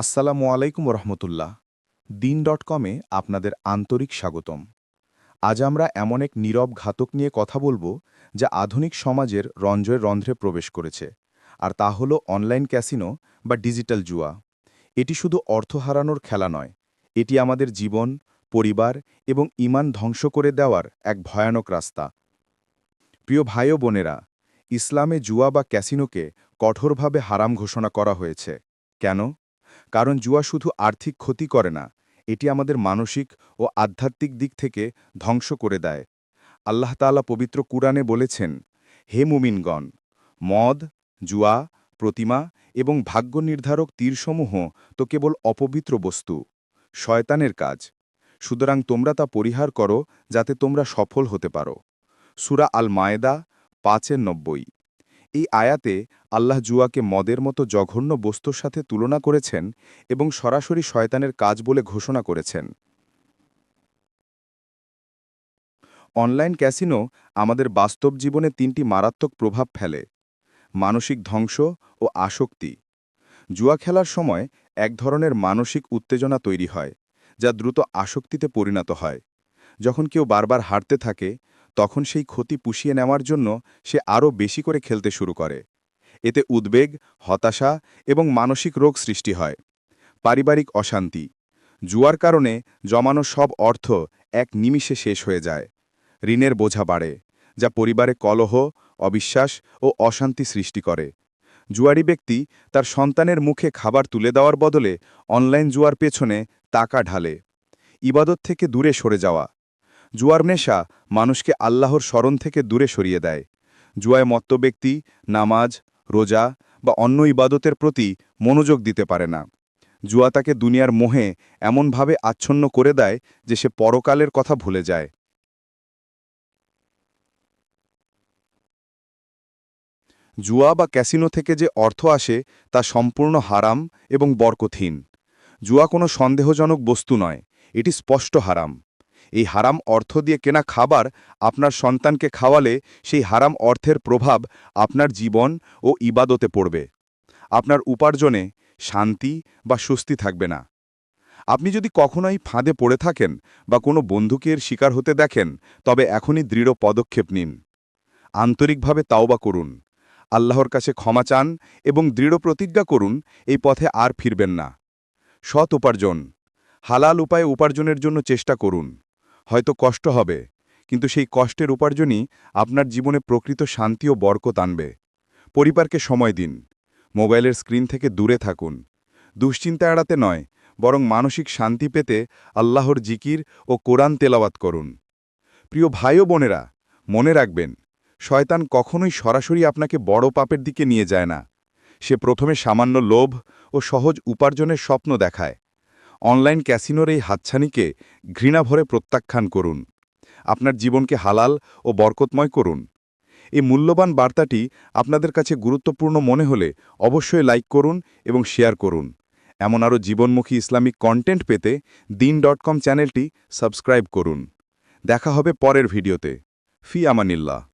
আসসালামু আলাইকুম রহমতুল্লাহ দিন ডট কমে আপনাদের আন্তরিক স্বাগতম। আজ আমরা এমন এক নীরব ঘাতক নিয়ে কথা বলব, যা আধুনিক সমাজের রঞ্জয়ের রন্ধ্রে প্রবেশ করেছে, আর তা হল অনলাইন ক্যাসিনো বা ডিজিটাল জুয়া। এটি শুধু অর্থ হারানোর খেলা নয়, এটি আমাদের জীবন, পরিবার এবং ইমান ধ্বংস করে দেওয়ার এক ভয়ানক রাস্তা। প্রিয় ভাই বোনেরা, ইসলামে জুয়া বা ক্যাসিনোকে কঠোরভাবে হারাম ঘোষণা করা হয়েছে। কেন? কারণ জুয়া শুধু আর্থিক ক্ষতি করে না, এটি আমাদের মানসিক ও আধ্যাত্মিক দিক থেকে ধ্বংস করে দেয়। আল্লাহ তাআলা পবিত্র কুরআনে বলেছেন, হে মুমিনগণ, মদ, জুয়া, প্রতিমা এবং ভাগ্য নির্ধারক তীরসমূহ তো কেবল অপবিত্র বস্তু, শয়তানের কাজ। সুতরাং তোমরা তা পরিহার করো যাতে তোমরা সফল হতে পারো। সুরা আল মায়েদা পাঁচের নব্বই। এই আয়াতে আল্লাহ জুয়াকে মদের মতো জঘন্য বস্তুর সাথে তুলনা করেছেন এবং সরাসরি শয়তানের কাজ বলে ঘোষণা করেছেন। অনলাইন ক্যাসিনো আমাদের বাস্তব জীবনে তিনটি মারাত্মক প্রভাব ফেলে, মানসিক ধ্বংস ও আসক্তি। জুয়া খেলার সময় এক ধরনের মানসিক উত্তেজনা তৈরি হয়, যা দ্রুত আসক্তিতে পরিণত হয়। যখন কেউ বারবার হারতে থাকে তখন সেই ক্ষতি পুষিয়ে নেওয়ার জন্য সে আরও বেশি করে খেলতে শুরু করে। এতে উদ্বেগ, হতাশা এবং মানসিক রোগ সৃষ্টি হয়। পারিবারিক অশান্তি, জুয়ার কারণে জমানো সব অর্থ এক নিমিষে শেষ হয়ে যায়। ঋণের বোঝা বাড়ে, যা পরিবারে কলহ, অবিশ্বাস ও অশান্তি সৃষ্টি করে। জুয়ারি ব্যক্তি তার সন্তানের মুখে খাবার তুলে দেওয়ার বদলে অনলাইন জুয়ার পেছনে টাকা ঢালে। ইবাদত থেকে দূরে সরে যাওয়া জুয়ার নেশা মানুষকে আল্লাহর স্মরণ থেকে দূরে সরিয়ে দেয়। জুয়ায় মত্ত ব্যক্তি নামাজ, রোজা বা অন্য ইবাদতের প্রতি মনোযোগ দিতে পারে না। জুয়া তাকে দুনিয়ার মোহে এমনভাবে আচ্ছন্ন করে দেয় যে সে পরকালের কথা ভুলে যায়। জুয়া বা ক্যাসিনো থেকে যে অর্থ আসে তা সম্পূর্ণ হারাম এবং বরকথহীন জুয়া কোনো সন্দেহজনক বস্তু নয়, এটি স্পষ্ট হারাম। এই হারাম অর্থ দিয়ে কেনা খাবার আপনার সন্তানকে খাওয়ালে সেই হারাম অর্থের প্রভাব আপনার জীবন ও ইবাদতে পড়বে। আপনার উপার্জনে শান্তি বা স্বস্তি থাকবে না। আপনি যদি কখনোই ফাঁদে পড়ে থাকেন বা কোনো বন্ধুকের শিকার হতে দেখেন, তবে এখনই দৃঢ় পদক্ষেপ নিন। আন্তরিকভাবে তাওবা করুন। আল্লাহর কাছে ক্ষমা চান এবং দৃঢ় প্রতিজ্ঞা করুন, এই পথে আর ফিরবেন না। সৎ উপার্জন। হালাল উপায়ে উপার্জনের জন্য চেষ্টা করুন। হয়তো কষ্ট হবে, কিন্তু সেই কষ্টের উপার্জনই আপনার জীবনে প্রকৃত শান্তি ও বরকত আনবে। পরিবারকে সময় দিন, মোবাইলের স্ক্রিন থেকে দূরে থাকুন। দুশ্চিন্তা এড়াতে নয়, বরং মানসিক শান্তি পেতে আল্লাহর জিকির ও কোরআন তেলাওয়াত করুন। প্রিয় ভাই ও বোনেরা, মনে রাখবেন, শয়তান কখনোই সরাসরি আপনাকে বড় পাপের দিকে নিয়ে যায় না। সে প্রথমে সামান্য লোভ ও সহজ উপার্জনের স্বপ্ন দেখায়। অনলাইন ক্যাসিনোর এই হাতছানিকে ঘৃণাভরে প্রত্যাখ্যান করুন। আপনার জীবনকে হালাল ও বরকতময় করুন। এই মূল্যবান বার্তাটি আপনাদের কাছে গুরুত্বপূর্ণ মনে হলে অবশ্যই লাইক করুন এবং শেয়ার করুন। এমন আরও জীবনমুখী ইসলামিক কন্টেন্ট পেতে দিন ডট কম চ্যানেলটি সাবস্ক্রাইব করুন। দেখা হবে পরের ভিডিওতে। ফি আমানিল্লাহ।